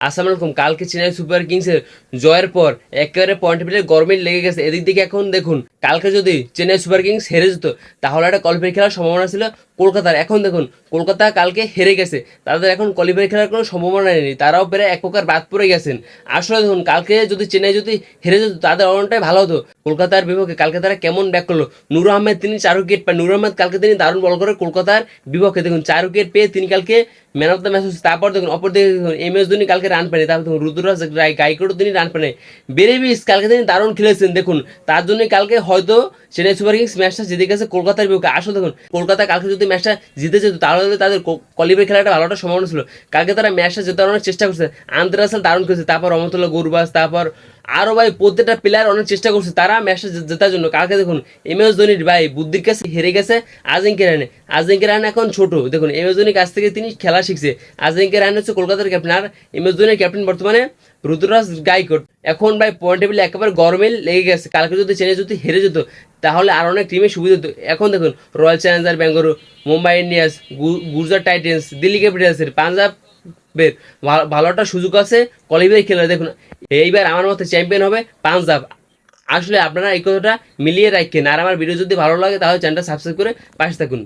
আসসালামু আলাইকুম কালকে চেন্নাই সুপার কিংসের জয়ের পর একেবারে পয়েন্ট টেবিলে গরমিল লেগে গেছে। এদিক দিকে এখন দেখুন, কালকে যদি চেন্নাই সুপার কিংস হেরে যেত, তাহলে একটা কোয়ালিফাই খেলার সম্ভাবনা ছিল কলকাতার। এখন দেখুন, কলকাতা কালকে হেরে গেছে, তাদের এখন কোয়ালিফাই খেলার কোনো সম্ভাবনা নেই। তারাও প্রায় এক প্রকার বাদ পড়ে গেছেন। আসলে দেখুন, কালকে যদি চেন্নাই যদি হেরে যেত, তাদের অনেকটাই ভালো হতো। কলকাতার বিপক্ষে কালকে তারা কেমন ব্যাক করল? নূর আহমেদ তিনি চার উইকেট পান নূর আহমেদ কালকে তিনি দারুণ বল করে কলকাতার বিপক্ষে। দেখুন চার উইকেট পেয়ে তিনি কালকে ম্যান অফ দ্য ম্যাচ হচ্ছে, তারপর দেখুন অপর দিকে দেখুন এম এস ধোনি কালকে রান পায়নি, তারপর দেখুন রুদ্রাজ রায় গাইকোড়ও তিনি রান পায়নি। বেরেবিস কালকে তিনি দারুণ খেলেছেন, দেখুন, তার জন্যই কালকে হয়তো চেন্নাই সুপার কিংস ম্যাচটা জিতে গেছে কলকাতার বিপক্ষে। আসলে দেখুন, কলকাতা কালকে যদি ম্যাচটা জিতে যেত, তাহলে তাদের কলিবের খেলাটা ভালো একটা সম্ভাবনা ছিল। কালকে তারা ম্যাচটা জেতানোর চেষ্টা করছে। আন্দ্রে রাসেল দারুণ করেছে তারপর রহমতুল্লাহ গুরবাস, তারপর আরও ভাই প্রত্যেকটা প্লেয়ার অনেক চেষ্টা করছে, তারা ম্যাচটা জেতার জন্য। কালকে দেখুন এম এস ধোনির ভাই বুদ্ধির কাছে হেরে গেছে আজিঙ্কে রানে আজিঙ্কে রান এখন ছোট। দেখুন এম এস ধোনির কাছ থেকে তিনি খেলা শিখছে। আজিঙ্কে রান হচ্ছে কলকাতার ক্যাপ্টেন আর এম এস ধোনির ক্যাপ্টেন বর্তমানে রুদ্রাজ গাইকোট। এখন ভাই পয়েন্ট টেবিলে একেবারে গরমিল লেগে গেছে। কালকে যদি চেন্নাই যদি হেরে যেত, তাহলে আর অনেক টিমের সুবিধা হতো। এখন দেখুন, Royal Challenger Bangalore, Mumbai Indians Gujarat Titans, Delhi ক্যাপিটালসের Punjab বের ভালো একটা সুযোগ আছে কলিবাই খেলে দেখুন। এইবার আমার মতে চ্যাম্পিয়ন হবে পাঞ্জাব। আসলে আপনারা এই কথাটা মিলিয়ে রাখেন, আর আমার ভিডিও যদি ভালো লাগে তাহলে চ্যানেলটা সাবস্ক্রাইব করে পাশে থাকুন।